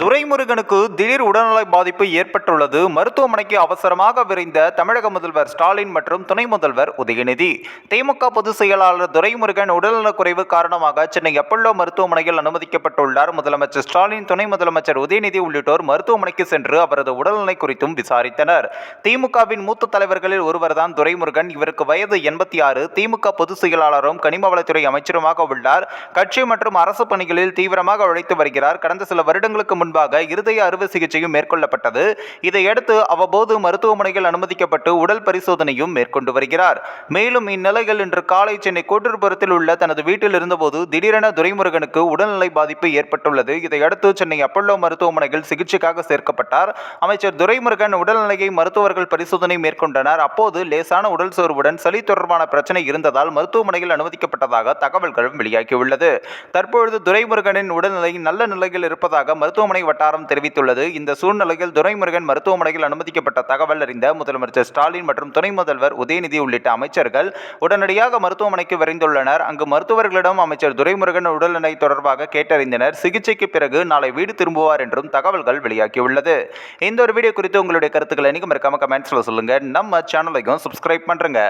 துரைமுருகனுக்கு திடீர் உடல்நல பாதிப்பு ஏற்பட்டுள்ளது. மருத்துவமனைக்கு அவசரமாக விரைந்த தமிழக முதல்வர் ஸ்டாலின் மற்றும் துணை முதல்வர் உதயநிதி. திமுக பொதுச் செயலாளர் துரைமுருகன் உடல்நலக்குறைவு காரணமாக சென்னை அப்பல்லோ மருத்துவமனையில் அனுமதிக்கப்பட்டுள்ளார். முதலமைச்சர் ஸ்டாலின் துணை முதலமைச்சர் உதயநிதி உள்ளிட்டோர் மருத்துவமனைக்கு சென்று அவரது உடல்நிலை குறித்தும் விசாரித்தனர். திமுகவின் மூத்த தலைவர்களில் ஒருவர்தான் துரைமுருகன். இவருக்கு வயது எண்பத்தி ஆறு. திமுக பொதுச் செயலாளரும் கனிமவளத்துறை அமைச்சருமாக உள்ளார். கட்சி மற்றும் அரசு பணிகளில் தீவிரமாக உழைத்து வருகிறார். கடந்த சில வருடங்களுக்கு முன்பாக இருதய அறுவை சிகிச்சையும் மேற்கொள்ளப்பட்டது. இதையடுத்து அவ்வப்போது மருத்துவமனையில் அனுமதிக்கப்பட்டு உடல் பரிசோதனையும் மேற்கொண்டு வருகிறார். மேலும் இந்நிலையில் இன்று காலை சென்னை கோட்டூர்புரத்தில் உள்ள தனது வீட்டில் இருந்தபோது திடீரென துரைமுருகனுக்கு உடல்நிலை பாதிப்பு ஏற்பட்டுள்ளது. இதையடுத்து சென்னை அப்பல்லோ மருத்துவமனையில் சிகிச்சைக்காக சேர்க்கப்பட்டார். அமைச்சர் துரைமுருகன் உடல்நிலையை மருத்துவர்கள் பரிசோதனை மேற்கொண்டனர். அப்போது லேசான உடல் சோர்வுடன் சளி தொடர்பான பிரச்சனை இருந்ததால் மருத்துவமனையில் அனுமதிக்கப்பட்டதாக தகவல்களும் வெளியாகியுள்ளது. தற்பொழுது துரைமுருகனின் உடல்நிலை நல்ல நிலையில் இருப்பதாக மருத்துவமனை வட்டாரம் தெரிவித்துள்ளது. இந்த சூழ்நிலையில் துரைமுருகன் மருத்துவமனையில் அனுமதிக்கப்பட்ட தகவல் அறிந்த முதலமைச்சர் ஸ்டாலின் மற்றும் துணை முதல்வர் உதயநிதி உள்ளிட்ட அமைச்சர்கள் உடனடியாக மருத்துவமனைக்கு விரைந்துள்ளனர். அங்கு மருத்துவர்களிடம் அமைச்சர் துரைமுருகன் உடல்நிலை தொடர்பாக கேட்டறிந்தனர். சிகிச்சைக்கு பிறகு நாளை வீடு திரும்புவார் என்றும் தகவல்கள் வெளியாகியுள்ளது. இந்த ஒரு வீடியோ குறித்து உங்களுடைய கருத்துக்களை நீங்க மறக்காம கமெண்ட்ஸ்ல சொல்லுங்க. நம்ம சேனலையும் சப்ஸ்கிரைப் பண்றேங்க.